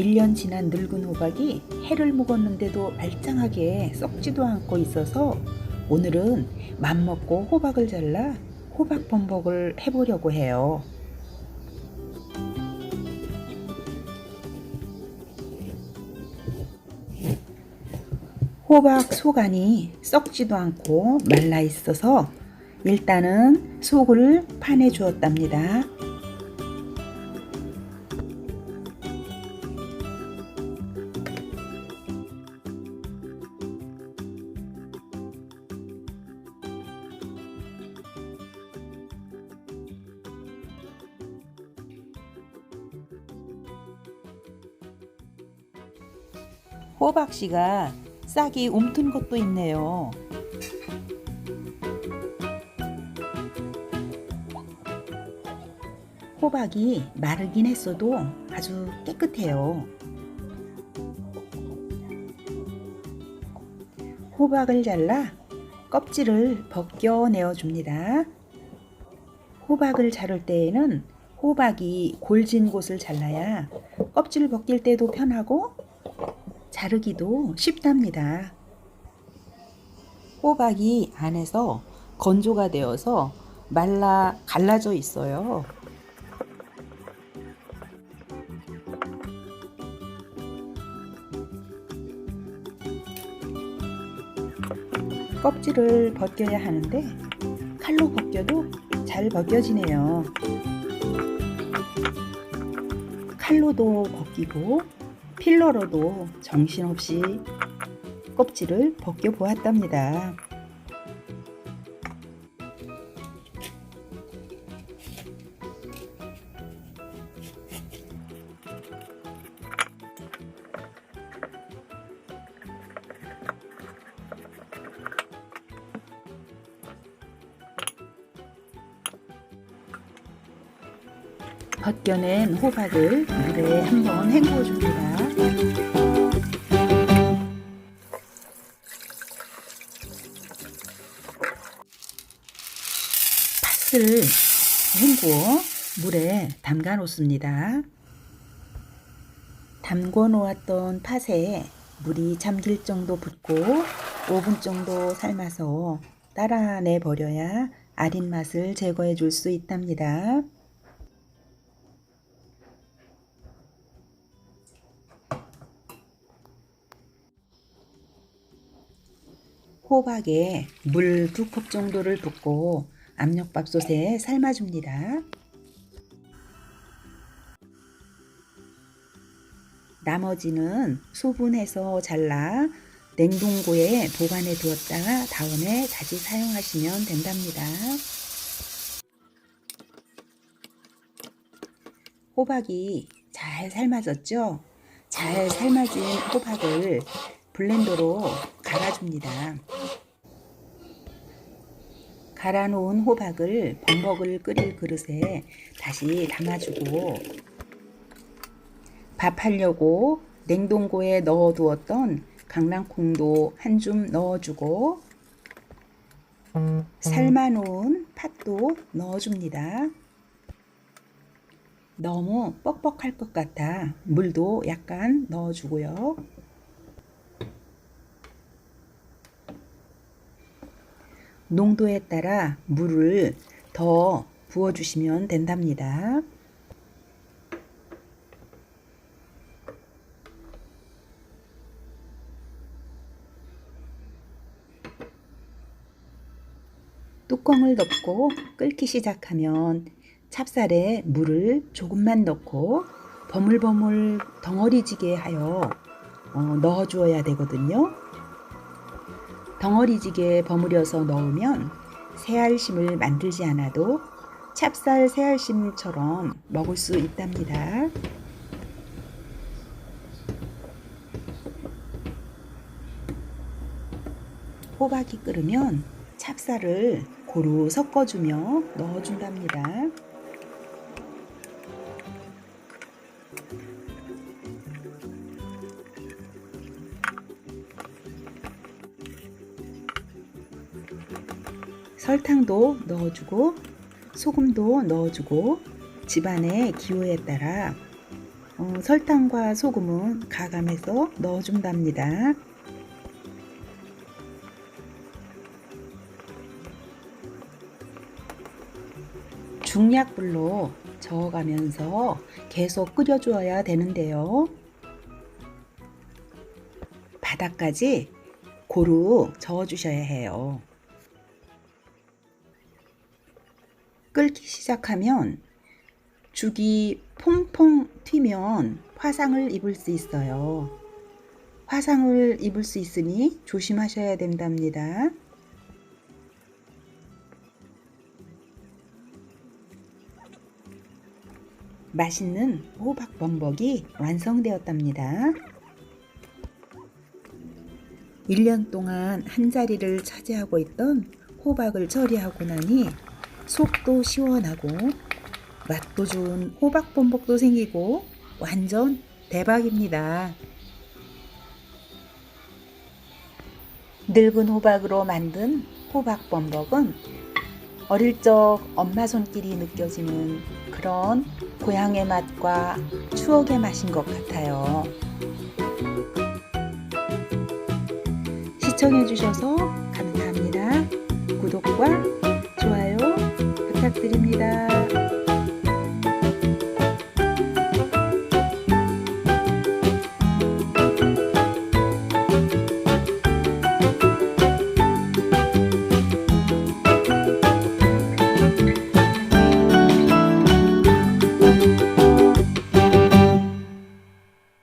1년 지난 늙은 호박이 해를 묵었는데도 말짱하게 썩지도 않고 있어서 오늘은 맘먹고 호박을 잘라 호박 범벅을 해보려고 해요. 호박 속안이 썩지도 않고 말라 있어서 일단은 속을 파내 주었답니다. 호박씨가 싹이 움튼 것도 있네요. 호박이 마르긴 했어도 아주 깨끗해요. 호박을 잘라 껍질을 벗겨내어 줍니다. 호박을 자를 때에는 호박이 골진 곳을 잘라야 껍질 벗길 때도 편하고 자르기도 쉽답니다. 호박이 안에서 건조가 되어서 말라 갈라져 있어요. 껍질을 벗겨야 하는데 칼로 벗겨도 잘 벗겨지네요. 칼로도 벗기고 필러로도 정신없이 껍질을 벗겨 보았답니다. 벗겨낸 호박을 물에 한번 헹궈 줍니다. 팥을 헹구어 물에 담가 놓습니다. 담궈 놓았던 팥에 물이 잠길 정도 붓고 5분 정도 삶아서 따라내 버려야 아린 맛을 제거해 줄 수 있답니다. 호박에 물 두 컵 정도를 붓고 압력밥솥에 삶아줍니다. 나머지는 소분해서 잘라 냉동고에 보관해 두었다가 다음에 다시 사용하시면 된답니다. 호박이 잘 삶아졌죠? 잘 삶아진 호박을 블렌더로 갈아줍니다. 갈아 놓은 호박을 범벅을 끓일 그릇에 다시 담아주고 밥하려고 냉동고에 넣어두었던 강낭콩도 한 줌 넣어주고 삶아놓은 팥도 넣어줍니다. 너무 뻑뻑할 것 같아 물도 약간 넣어주고요. 농도에 따라 물을 더 부어주시면 된답니다. 뚜껑을 덮고 끓기 시작하면 찹쌀에 물을 조금만 넣고 버물버물 덩어리지게 하여 어, 넣어 주어야 되거든요. 덩어리지게 버무려서 넣으면 새알심을 만들지 않아도 찹쌀 새알심처럼 먹을 수 있답니다. 호박이 끓으면 찹쌀을 고루 섞어주며 넣어준답니다. 설탕도 넣어주고 소금도 넣어주고 집안의 기호에 따라 어, 설탕과 소금은 가감해서 넣어준답니다. 중약불로 저어가면서 계속 끓여주어야 되는데요. 바닥까지 고루 저어주셔야 해요. 끓기 시작하면 죽이 퐁퐁 튀면 화상을 입을 수 있어요. 화상을 입을 수 있으니 조심하셔야 된답니다. 맛있는 호박 범벅이 완성되었답니다. 1년 동안 한 자리를 차지하고 있던 호박을 처리하고 나니 속도 시원하고 맛도 좋은 호박 범벅도 생기고 완전 대박입니다. 늙은 호박으로 만든 호박 범벅은 어릴 적 엄마 손길이 느껴지는 그런 고향의 맛과 추억의 맛인 것 같아요. 시청해주셔서 감사합니다. 구독과 좋아요 부탁드립니다.